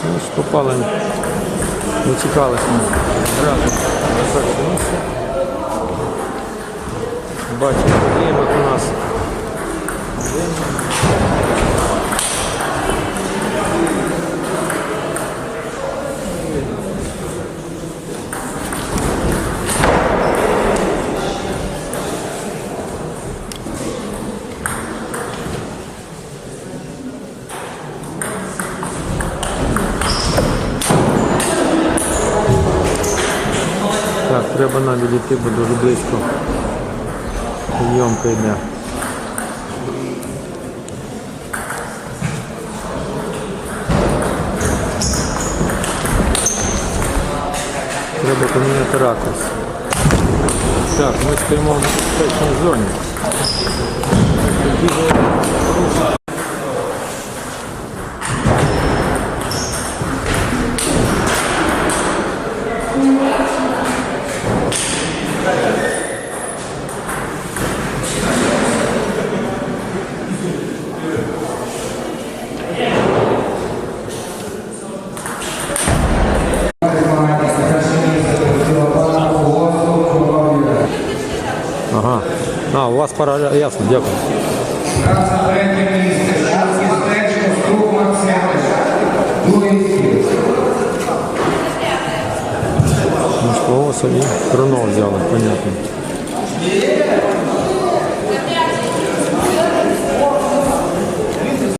Ж попали. Дочекалися ми разом. Бачимо, Так, треба нам відійти, бо дуже близько. Зйомка йде. Треба поміняти ракурс. Так, ми стоїмо в безпечній зоні. А, у вас пора. Ясно, дякую. За третє місце Шацький Стечко, Струк Максимович. Другий місце. Ну, что, собі Круно взяли, понятно.